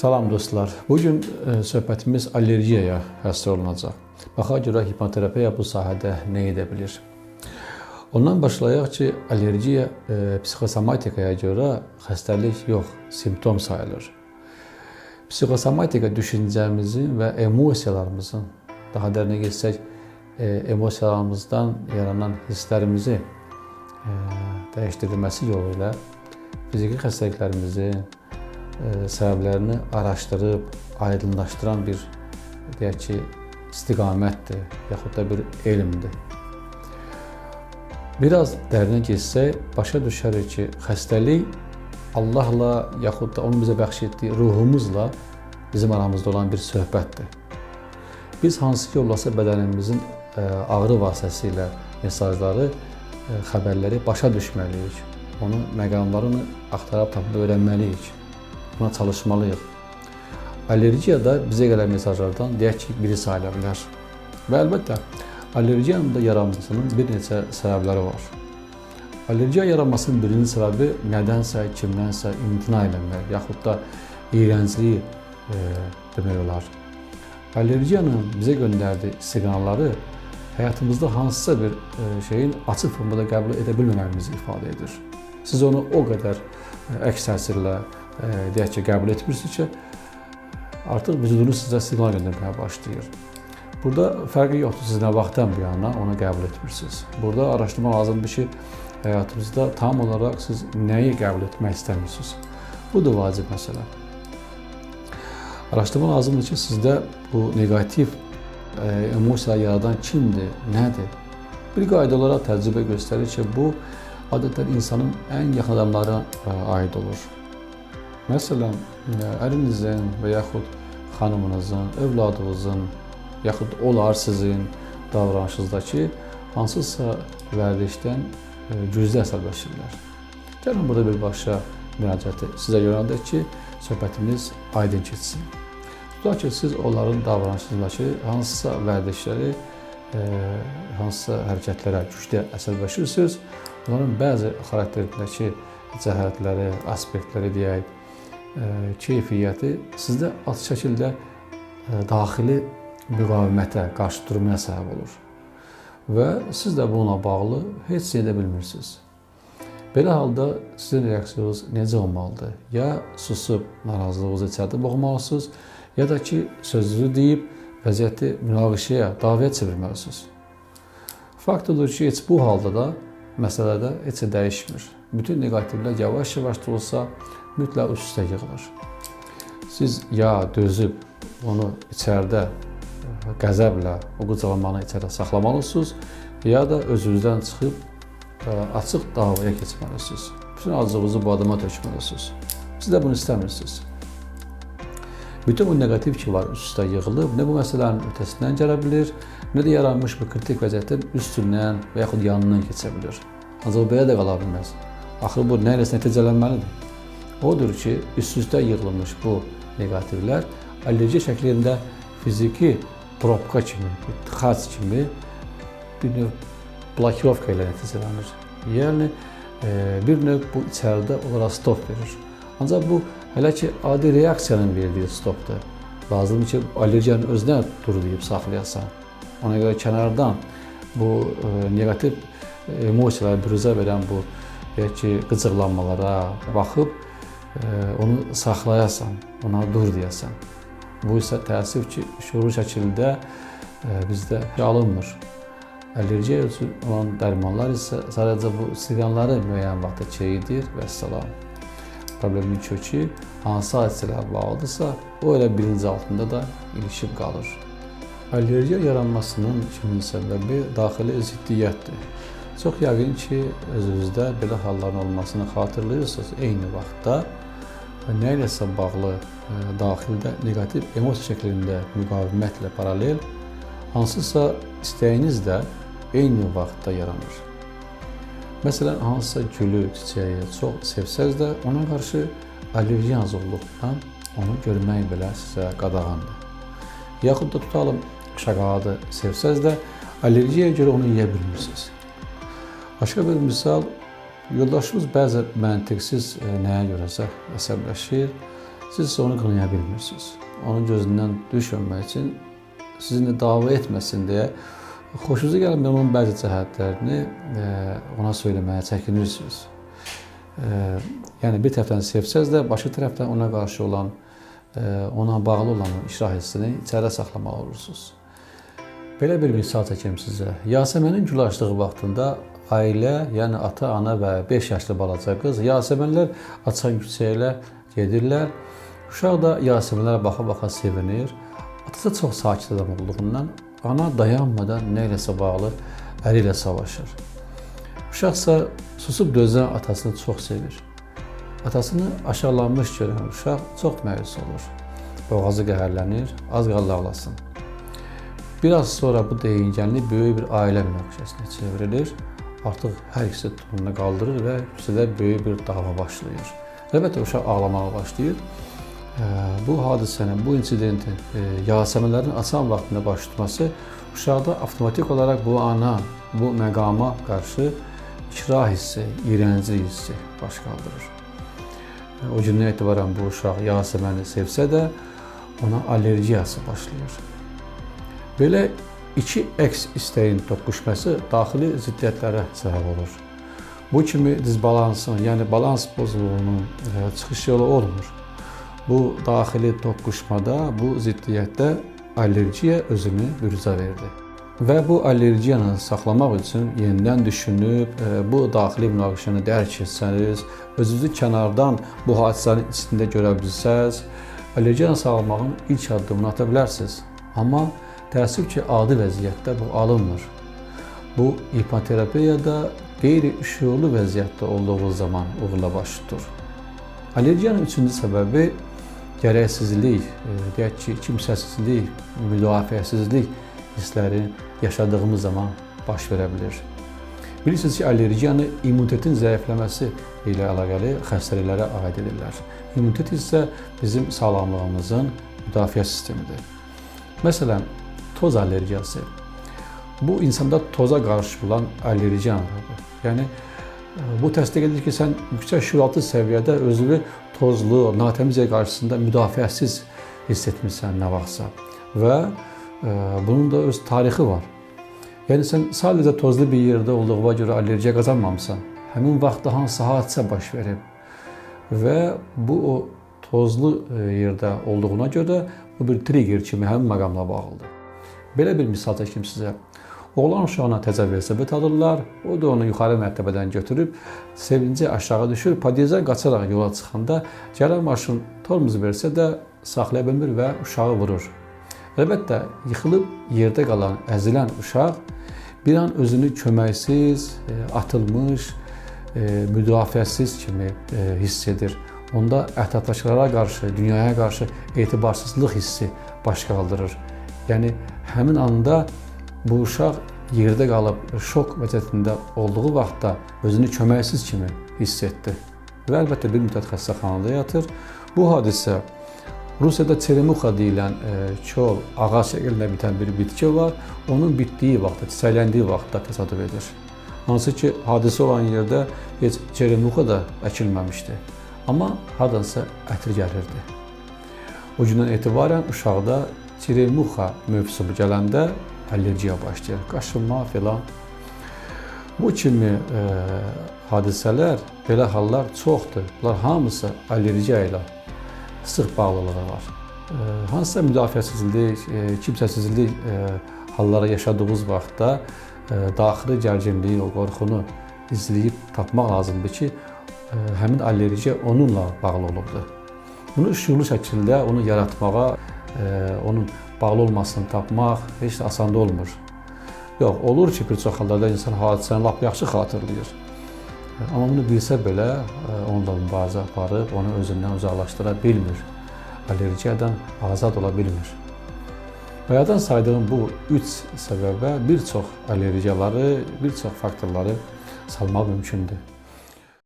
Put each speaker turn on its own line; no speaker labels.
Salam dostlar. Bugün e, söhbətimiz allergiyaya həsr olunacaq. Baxaq görə hipnoterapiya bu sahədə nə edə bilər? Ondan başlayaq ki, allergiya e, psixosomatikaya görə xəstəlik yox, simptom sayılır. Psixosomatika düşüncəmizin və emosiyalarımızın, daha dərinə getsək, e, emosiyalarımızdan yaranan hisslərimizi e, dəyişdirilməsi yolu ilə fiziki xəstəliklərimizin e, səbəblərini araşdırıb aydınlaşdıran bir deyək ki, istiqamətdir, yaxud da bir elmdir. Biraz dərinə getsək, başa düşərik ki, xəstəlik Allahla yaxud da onun bizə bəxş etdiyi ruhumuzla bizim aramızda olan bir söhbətdir. Biz hansı yollasa bədənimizin e, ağrı vasitəsilə mesajları, e, xəbərləri başa düşməliyik. Onun məqamlarını axtarıb tapıb öyrənməliyik. Buna çalışmalıyıq. Allergiya da bizə gələn mesajlardan deyək ki, biri sayıla bilər. Və əlbəttə, allergiyanın da yaranmasının bir neçə səbəbləri var. Allergiya yaranmasının birinci səbəbi nədənsə, kimdənsə imtina eləmək, yaxud da iyrəncliyi e, demək olar. Allergiyanın bizə göndərdiyi siqnalları həyatımızda hansısa bir e, şeyin açıq formada qəbul edə bilməməyimizi ifadə edir. Siz onu o qədər e, əks təsirlə deyək ki, qəbul etmirsiniz ki, artıq vücudunuz sizə siqnal göndərməyə başlayır. Burada fərqi yoxdur, siz nə vaxtdan bu yana onu qəbul etmirsiniz. Burada araşdırma lazımdır ki, həyatınızda tam olaraq siz nəyi qəbul etmək istəmirsiniz? Bu da vacib məsələ. Araşdırma lazımdır ki, sizdə bu neqativ e, emosiyalar yaradan kimdir, nədir? Bir qayda olaraq təcrübə göstərir ki, bu adətən insanın ən yaxın adamlarına e, aid olur. E, ərinizin və yaxud xanımınızın, övladınızın, yaxud olar sizin davranışınızdakı hansısa vərdişdən güclü əsəbləşirlər. Gəlin burada birbaşa müraciəti sizə yönəldək ki, söhbətimiz aydın keçsin. Tutaq ki, siz onların davranışındakı hansısa vərdişləri, e, hansısa hərəkətlərə güclü əsəbləşirsiniz. Onların bəzi xarakterindəki cəhətləri, aspektləri deyək, e, keyfiyyəti sizdə açıq şəkildə e, daxili müqavimətə, qarşı durmaya səbəb olur və siz də bununla bağlı heç nə edə bilmirsiniz. Belə halda sizin reaksiyonunuz necə olmalıdır? Ya susub narazılığınızı içəridə boğmalısınız, ya da ki, sözünüzü deyib vəziyyəti münaqişəyə, davaya çevirməlisiniz. Fakt odur ki, heç bu halda da məsələdə heç nə dəyişmir. Bütün neqativlər yavaş-yavaş da olsa mütləq üst-üstə yığılır. Siz ya dözüb onu içəridə qəzəblə o qıcalanmanı içəridə saxlamalısınız, ya da özünüzdən çıxıb ə, açıq davaya keçməlisiniz. Bütün acığınızı bu adama tökməlisiniz. Siz də bunu istəmirsiniz. Bütün bu neqativ ki var üst-üstə yığılıb, nə bu məsələnin ötəsindən gələ bilir, nə də yaranmış bu kritik vəziyyətin üstündən və yaxud yanından keçə bilir. Ancaq belə də qala bilməz. Axı bu nə iləsə nəticələnməlidir. Odur ki, üst-üstə yığılmış bu neqativlər allergiya şəklində fiziki probka kimi, tıxac kimi bir növ blokirovka ilə nəticələnir. Yəni e, bir növ bu içəridə onlara stop verir. Ancaq bu hələ ki adi reaksiyanın verdiyi stopdur. Lazımdır ki, allergiyanın özünə dur deyib saxlayasan. Ona görə kənardan bu e, neqativ emosiyalara büruzə verən bu deyək ki, qıcıqlanmalara baxıb e, onu saxlayasan, ona dur deyəsən. Bu isə təəssüf ki, şuurlu şəkildə e, bizdə alınmır. Allergiya üçün olan dərmanlar isə sadəcə bu siqanları müəyyən vaxtda çeyidir və salam. Problemin kökü hansı hadisələrə bağlıdırsa, o elə bilinci altında da ilişib qalır. Allergiya yaranmasının ikinci səbəbi daxili ziddiyyətdir. Çox yəqin ki, özünüzdə belə halların olmasını xatırlayırsınız. Eyni vaxtda nə bağlı daxildə neqativ emosiya şəklində müqavimətlə paralel hansısa istəyiniz də eyni vaxtda yaranır. Məsələn, hansısa gülü, çiçəyi çox sevsəz də ona qarşı allergiya hazırlıqdan onu görmək belə sizə qadağandır. Yaxud da tutalım şoqoladı sevsəz də allergiyaya görə onu yeyə bilmirsiniz. Başqa bir misal Yoldaşımız bəzən məntiqsiz e, nəyə görəsə əsəbləşir siz onu qınaya bilmirsiniz. Onun gözündən düşməmək üçün sizinlə dava etməsin deyə xoşunuza gəlməyən onun bəzi cəhətlərini e, ona söyləməyə çəkinirsiniz. E, yəni bir tərəfdən sevsəz də, başqa tərəfdən ona qarşı olan, ona bağlı olan o işrah hissini içəridə saxlamalı olursunuz. Belə bir misal çəkim sizə. Yasəmənin gül açdığı vaxtında ailə, yəni ata, ana və 5 yaşlı balaca qız Yasəmənlər açan küçəyə gedirlər. Uşaq da Yasəmənlərə baxa-baxa sevinir. Atası çox sakit adam olduğundan ana dayanmadan nə iləsə bağlı əri ilə savaşır. Uşaqsa susub dözən atasını çox sevir. Atasını aşağılanmış görən uşaq çox məyus olur. Boğazı qəhərlənir, az qaldı ağlasın. Biraz sonra bu deyingənli böyük bir ailə münaqişəsinə çevrilir. Artıq hər ikisi tonunu qaldırır və küçədə böyük bir dava başlayır. Əlbəttə uşaq ağlamağa başlayır. Bu hadisənin, bu incidentin Yasəmənlərin açan vaxtında baş tutması uşaqda avtomatik olaraq bu ana, bu məqama qarşı ikrah hissi, iyrənci hissi baş qaldırır. O gündən etibarən bu uşaq Yasəməni sevsə də ona allergiyası başlayır. Belə iki əks istəyin toqquşması daxili ziddiyyətlərə səbəb olur. Bu kimi dizbalansın, yəni balans pozğunluğunun e, çıxış yolu olmur. Bu daxili toqquşmada, bu ziddiyyətdə allergiya özünü büruzə verdi. Və bu allergiyanı saxlamaq üçün yenidən düşünüb, e, bu daxili münaqişəni dərk etsəniz, özünüzü kənardan bu hadisənin içində görə bilsəz, allergiyanı sağlamağın ilk addımını ata bilərsiniz. Amma Təəssüf ki, adi vəziyyətdə bu alınmır. Bu hipoterapiyada qeyri-şüurlu vəziyyətdə olduğu zaman uğurla baş tutur. Allergiyanın üçüncü səbəbi gərəksizlik, e, deyək ki, kimsəsizlik, müdafiəsizlik hisslərin yaşadığımız zaman baş verə bilər. Bilirsiniz ki, allergiyanı immunitetin zəifləməsi ilə əlaqəli xəstəliklərə aid edirlər. İmmunitet isə bizim sağlamlığımızın müdafiə sistemidir. Məsələn, toz allergiyası. Bu insanda toza qarşı olan allergiyandır. Yəni bu təsdiq edir ki, sən yüksək şüuraltı səviyyədə özünü tozlu, natəmiz yer qarşısında müdafiəsiz hiss etmirsən nə vaxtsa və e, bunun da öz tarixi var. Yəni sən sadəcə tozlu bir yerdə olduğuna görə allergiya qazanmamısan. Həmin vaxtda hansı hadisə baş verib və bu o tozlu e, yerdə olduğuna görə bu bir trigger kimi həmin məqamla bağlıdır. Belə bir misal çəkim sizə. Oğlan uşağına təzə velosiped alırlar. O da onu yuxarı mərtəbədən götürüb sevinci aşağı düşür. Padyezə qaçaraq yola çıxanda gələn maşın tormuz versə də saxlaya bilmir və uşağı vurur. Əlbəttə, yıxılıb yerdə qalan, əzilən uşaq bir an özünü köməksiz, e, atılmış, e, müdafiəsiz kimi e, hiss edir. Onda ətrafdakılara qarşı, dünyaya qarşı etibarsızlıq hissi baş qaldırır. Yəni həmin anda bu uşaq yerdə qalıb şok vəziyyətində olduğu vaxtda özünü köməksiz kimi hiss etdi. Və əlbəttə bir müddət xəstəxanada yatır. Bu hadisə Rusiyada çeremuxa deyilən e, kol, ağac şəklində bitən bir bitki var. Onun bitdiyi vaxtda, çiçəkləndiyi vaxtda təsadüf edir. Hansı ki, hadisə olan yerdə heç çeremuxa da əkilməmişdi. Amma hardansa ətir gəlirdi. O gündən etibarən uşaqda Çiremuxa mövzusu gələndə allergiya başlayır, qaşınma filan. Bu kimi e, hadisələr, belə hallar çoxdur. Bunlar hamısı allergiya ilə sıx bağlılığı var. E, hansısa müdafiəsizlik, e, kimsəsizlik e, halları yaşadığınız vaxtda e, daxili gərginliyi, o qorxunu izləyib tapmaq lazımdır ki, e, həmin allergiya onunla bağlı olubdur. Bunu şuurlu şəkildə onu yaratmağa onun bağlı olmasını tapmaq heç də asan olmur. Yox, olur ki, bir çox hallarda insan hadisəni lap yaxşı xatırlayır. Amma bunu bilsə belə, onunla mübarizə aparıb, onu özündən uzaqlaşdıra bilmir. Allergiyadan azad ola bilmir. Bayadan saydığım bu üç səbəbə bir çox allergiyaları, bir çox faktorları salmaq mümkündür.